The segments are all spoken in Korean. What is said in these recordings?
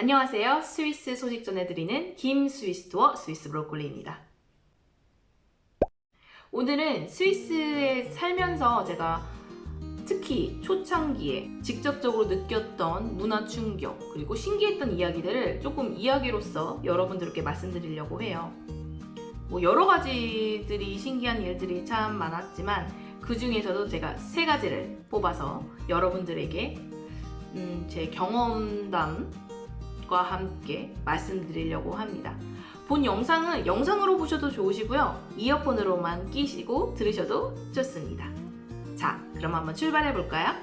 안녕하세요. 스위스 소식 전해드리는 김스위스투어 스위스 브로콜리입니다. 오늘은 스위스에 살면서 제가 특히 초창기에 직접적으로 느꼈던 문화 충격 그리고 신기했던 이야기들을 조금 이야기로서 여러분들께 말씀드리려고 해요. 뭐 여러 가지들이 신기한 일들이 참 많았지만 그 중에서도 제가 세 가지를 뽑아서 여러분들에게 음, 제 경험담 과 함께 말씀드리려고 합니다. 본 영상은 영상으로 보셔도 좋으시고요. 이어폰으로만 끼시고 들으셔도 좋습니다. 자, 그럼 한번 출발해 볼까요?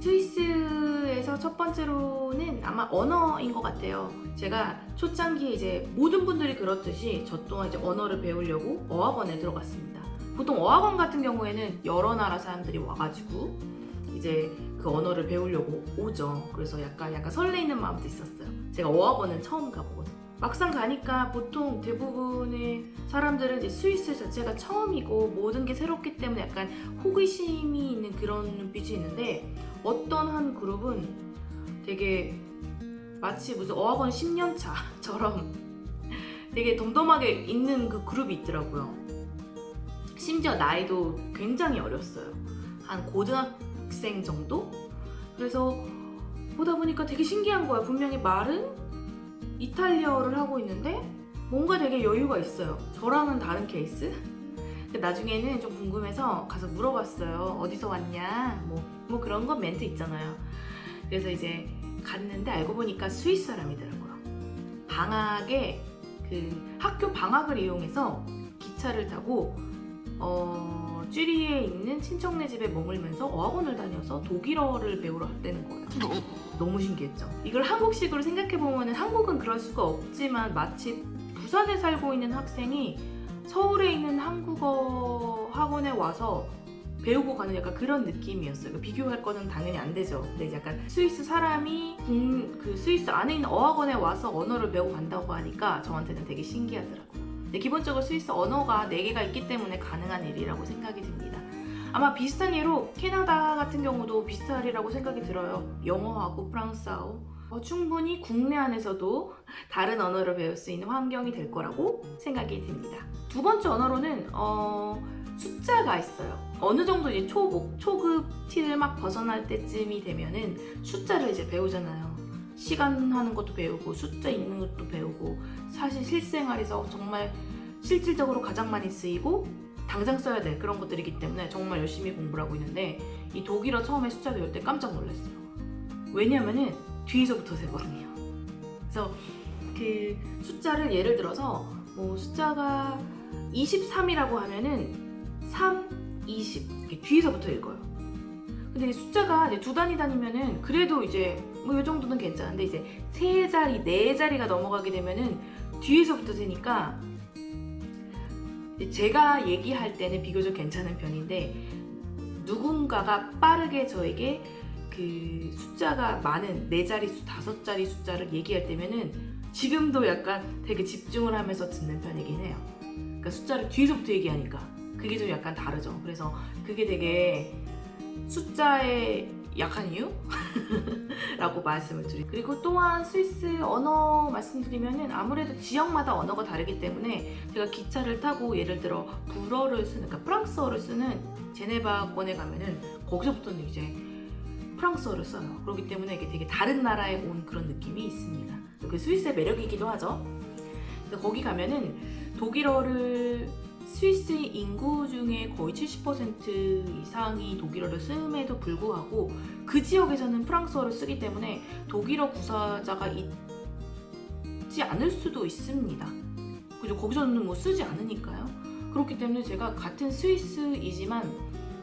스위스에서 첫 번째로는 아마 언어인 것 같아요. 제가 초창기에 이제 모든 분들이 그렇듯이 저 또한 이제 언어를 배우려고 어학원에 들어갔습니다. 보통 어학원 같은 경우에는 여러 나라 사람들이 와가지고 이제 그 언어를 배우려고 오죠. 그래서 약간 약간 설레이는 마음도 있었어요. 제가 어학원은 처음 가보거든. 막상 가니까 보통 대부분의 사람들은 이제 스위스 자체가 처음이고 모든 게 새롭기 때문에 약간 호기심이 있는 그런 눈빛이 있는데 어떤 한 그룹은 되게 마치 무슨 어학원 10년 차처럼 되게 덤덤하게 있는 그 그룹이 있더라고요. 심지어 나이도 굉장히 어렸어요. 한 고등학 생 정도? 그래서 보다 보니까 되게 신기한 거야. 분명히 말은 이탈리아어를 하고 있는데 뭔가 되게 여유가 있어요. 저랑은 다른 케이스? 나중에는 좀 궁금해서 가서 물어봤어요. 어디서 왔냐? 뭐, 뭐 그런 거 멘트 있잖아요. 그래서 이제 갔는데 알고 보니까 스위스 사람이더라고요. 방학에 그 학교 방학을 이용해서 기차를 타고 어, 쥐리에 있는 친척네 집에 머물면서 어학원을 다녀서 독일어를 배우러 갔다는 거예요. 너무 신기했죠. 이걸 한국식으로 생각해 보면 한국은 그럴 수가 없지만 마치 부산에 살고 있는 학생이 서울에 있는 한국어 학원에 와서 배우고 가는 약간 그런 느낌이었어요. 그 비교할 거는 당연히 안 되죠. 근데 약간 스위스 사람이 국- 그 스위스 안에 있는 어학원에 와서 언어를 배우고 간다고 하니까 저한테는 되게 신기하더라고요. 기본적으로 스위스 언어가 4개가 있기 때문에 가능한 일이라고 생각이 듭니다. 아마 비슷한 예로 캐나다 같은 경우도 비슷하리라고 생각이 들어요. 영어하고 프랑스하고 어, 충분히 국내 안에서도 다른 언어를 배울 수 있는 환경이 될 거라고 생각이 듭니다. 두 번째 언어로는 어, 숫자가 있어요. 어느 정도 이제 초급, 초급 티를 막 벗어날 때쯤이 되면은 숫자를 이제 배우잖아요. 시간 하는 것도 배우고 숫자 읽는 것도 배우고 사실 실생활에서 정말 실질적으로 가장 많이 쓰이고 당장 써야 될 그런 것들이기 때문에 정말 열심히 공부를 하고 있는데 이 독일어 처음에 숫자 배울 때 깜짝 놀랐어요. 왜냐면은 뒤에서부터 세거든요. 그래서 그 숫자를 예를 들어서 뭐 숫자가 23이라고 하면은 3, 20 이렇게 뒤에서부터 읽어요. 근데 이 숫자가 두 단위 다니면은 그래도 이제 뭐 이 정도는 괜찮은데 이제 세 자리, 네 자리가 넘어가게 되면은 뒤에서부터 세니까 제가 얘기할 때는 비교적 괜찮은 편인데 누군가가 빠르게 저에게 그 숫자가 많은 네 자릿수, 다섯 자리 숫자를 얘기할 때면은 지금도 약간 되게 집중을 하면서 듣는 편이긴 해요. 그러니까 숫자를 뒤에서부터 얘기하니까 그게 좀 약간 다르죠. 그래서 그게 되게 숫자에 약한 이유? 라고 말씀을 드리고. 그리고 또한 스위스 언어 말씀드리면은 아무래도 지역마다 언어가 다르기 때문에 제가 기차를 타고 예를 들어 불어를 쓰는 그러니까 프랑스어를 쓰는 제네바권에 가면은 거기서부터는 이제 프랑스어를 써요. 그렇기 때문에 이게 되게 다른 나라에 온 그런 느낌이 있습니다. 그 스위스의 매력이기도 하죠. 거기 가면은 독일어를 스위스 인구 중에 거의 70% 이상이 독일어를 쓰임에도 불구하고 그 지역에서는 프랑스어를 쓰기 때문에 독일어 구사자가 있지 않을 수도 있습니다. 그죠? 거기서는 뭐 쓰지 않으니까요. 그렇기 때문에 제가 같은 스위스이지만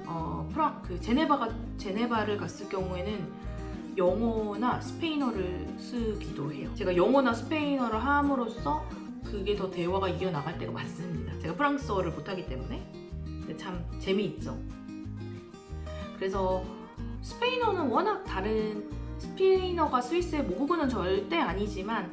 어, 프랑 그 제네바가 제네바를 갔을 경우에는 영어나 스페인어를 쓰기도 해요. 제가 영어나 스페인어를 함으로써 그게 더 대화가 이어나갈 때가 많습니다. 제가 프랑스어를 못하기 때문에. 근데 참 재미있죠. 그래서 스페인어는 워낙 다른 스페인어가 스위스의 모국어는 절대 아니지만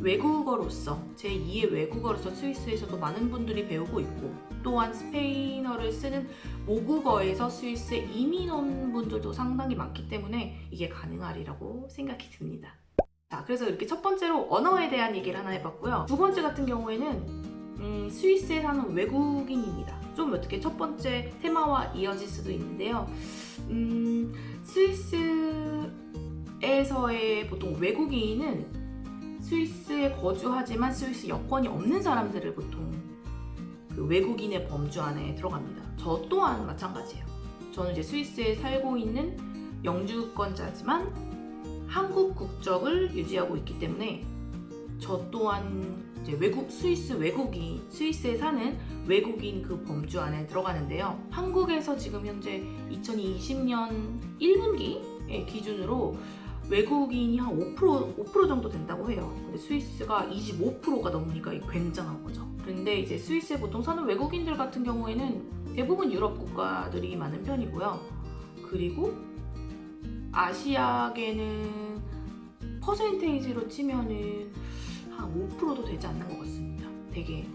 외국어로서 제2의 외국어로서 스위스에서도 많은 분들이 배우고 있고 또한 스페인어를 쓰는 모국어에서 스위스에 이민 온 분들도 상당히 많기 때문에 이게 가능하리라고 생각이 듭니다. 자, 그래서 이렇게 첫 번째로 언어에 대한 얘기를 하나 해봤고요. 두 번째 같은 경우에는 음, 스위스에 사는 외국인입니다. 좀 어떻게 첫 번째 테마와 이어질 수도 있는데요. 음, 스위스에서의 보통 외국인은 스위스에 거주하지만 스위스 여권이 없는 사람들을 보통 그 외국인의 범주 안에 들어갑니다. 저 또한 마찬가지예요. 저는 이제 스위스에 살고 있는 영주권자지만 한국 국적을 유지하고 있기 때문에 저 또한 이제 외국 스위스 외국인 스위스에 사는 외국인 그 범주 안에 들어가는데요. 한국에서 지금 현재 2020년 1분기 기준으로 외국인이 한 5%, 5% 정도 된다고 해요. 근데 스위스가 25%가 넘으니까 굉장한 거죠. 그런데 이제 스위스에 보통 사는 외국인들 같은 경우에는 대부분 유럽 국가들이 많은 편이고요. 그리고 아시아계는 퍼센테이지로 치면은 한 5%도 되지 않는 것 같습니다. 되게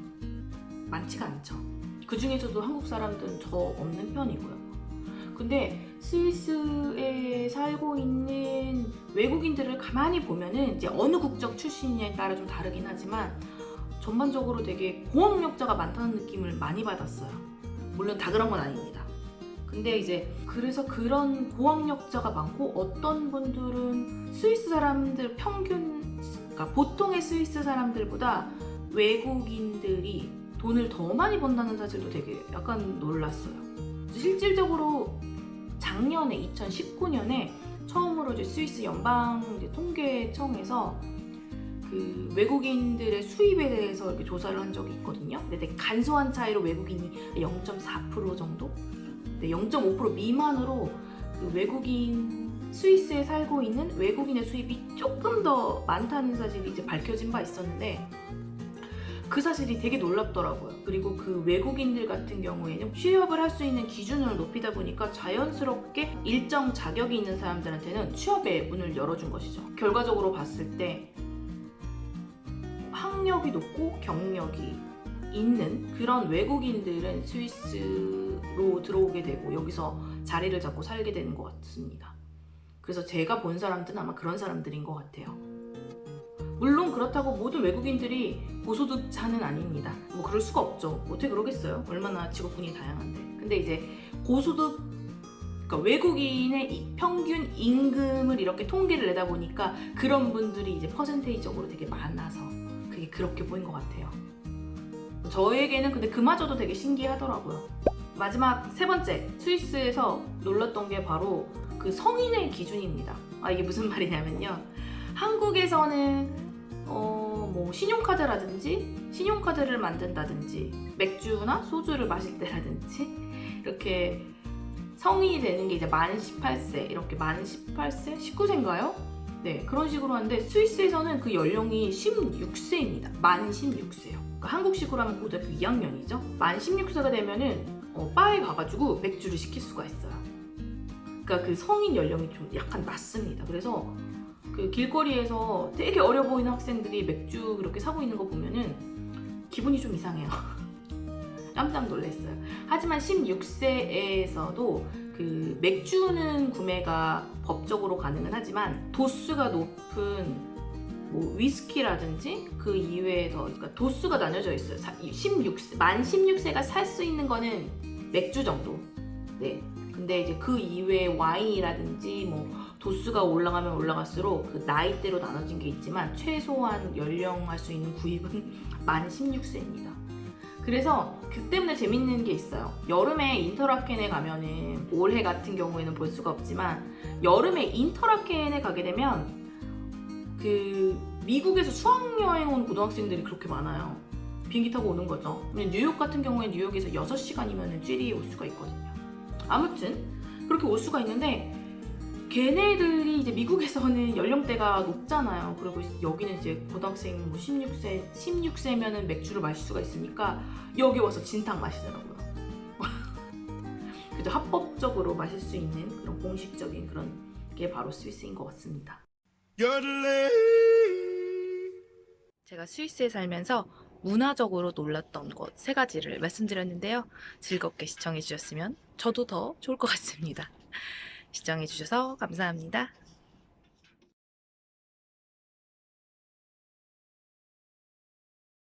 많지가 않죠. 그 중에서도 한국 사람들은 더 없는 편이고요. 근데 스위스에 살고 있는 외국인들을 가만히 보면은 이제 어느 국적 출신에 따라 좀 다르긴 하지만 전반적으로 되게 고학력자가 많다는 느낌을 많이 받았어요. 물론 다 그런 건 아닙니다. 근데 이제 그래서 그런 고학력자가 많고 어떤 분들은 스위스 사람들 평균 그러니까 보통의 스위스 사람들보다 외국인들이 돈을 더 많이 번다는 사실도 되게 약간 놀랐어요. 실질적으로 작년에 2019년에 처음으로 이제 스위스 연방 이제 통계청에서 그 외국인들의 수입에 대해서 이렇게 조사를 한 적이 있거든요. 근데 되게 간소한 차이로 외국인이 0.4% 정도, 0.5% 미만으로 그 외국인 스위스에 살고 있는 외국인의 수입이 조금 더 많다는 사실이 이제 밝혀진 바 있었는데 그 사실이 되게 놀랍더라고요. 그리고 그 외국인들 같은 경우에는 취업을 할 수 있는 기준을 높이다 보니까 자연스럽게 일정 자격이 있는 사람들한테는 취업의 문을 열어준 것이죠. 결과적으로 봤을 때 학력이 높고 경력이 있는 그런 외국인들은 스위스로 들어오게 되고 여기서 자리를 잡고 살게 되는 것 같습니다. 그래서 제가 본 사람들은 아마 그런 사람들인 것 같아요. 물론 그렇다고 모든 외국인들이 고소득자는 아닙니다. 뭐 그럴 수가 없죠. 어떻게 그러겠어요? 얼마나 직업군이 다양한데. 근데 이제 고소득 그러니까 외국인의 이 평균 임금을 이렇게 통계를 내다 보니까 그런 분들이 이제 퍼센테이적으로 되게 많아서 그게 그렇게 보인 것 같아요. 저에게는 근데 그마저도 되게 신기하더라고요. 마지막 세 번째 스위스에서 놀랐던 게 바로 그 성인의 기준입니다. 아 이게 무슨 말이냐면요. 한국에서는 어, 뭐 신용카드라든지 신용카드를 만든다든지 맥주나 소주를 마실 때라든지 이렇게 성인이 되는 게 이제 만 18세 이렇게 만 18세 19세인가요? 네 그런 식으로 하는데 스위스에서는 그 연령이 16세입니다. 만 16세요. 그러니까 한국식으로 하면 고등학교 2학년이죠. 만 16세가 되면은 어, 바에 가가지고 맥주를 시킬 수가 있어요. 그러니까 그 성인 연령이 좀 약간 낮습니다. 그래서 그 길거리에서 되게 어려 보이는 학생들이 맥주 그렇게 사고 있는 거 보면은 기분이 좀 이상해요. 깜짝 놀랐어요. 하지만 16세에서도 그 맥주는 구매가 법적으로 가능은 하지만 도수가 높은 뭐 위스키라든지 그 이외에 더 그러니까 도수가 나뉘어져 있어요. 16세 만 16세가 살 수 있는 거는 맥주 정도. 네. 근데 이제 그 이외에 와인이라든지 뭐 도수가 올라가면 올라갈수록 그 나이대로 나눠진 게 있지만 최소한 연령할 수 있는 구입은 만 16세입니다. 그래서 그 때문에 재밌는 게 있어요. 여름에 인터라켄에 가면은 올해 같은 경우에는 볼 수가 없지만 여름에 인터라켄에 가게 되면 그 미국에서 수학여행 온 고등학생들이 그렇게 많아요. 비행기 타고 오는 거죠. 뉴욕 같은 경우에 뉴욕에서 6시간이면 쥐리 올 수가 있거든요. 아무튼 그렇게 올 수가 있는데 걔네들이 이제 미국에서는 연령대가 높잖아요. 그리고 여기는 이제 고등학생 뭐 16세, 16세면은 맥주를 마실 수가 있으니까 여기 와서 진탕 마시더라고요. 그죠? 합법적으로 마실 수 있는 그런 공식적인 그런 게 바로 스위스인 것 같습니다. 제가 스위스에 살면서 문화적으로 놀랐던 것 세 가지를 말씀드렸는데요. 즐겁게 시청해 주셨으면 저도 더 좋을 것 같습니다. 시청해 주셔서 감사합니다.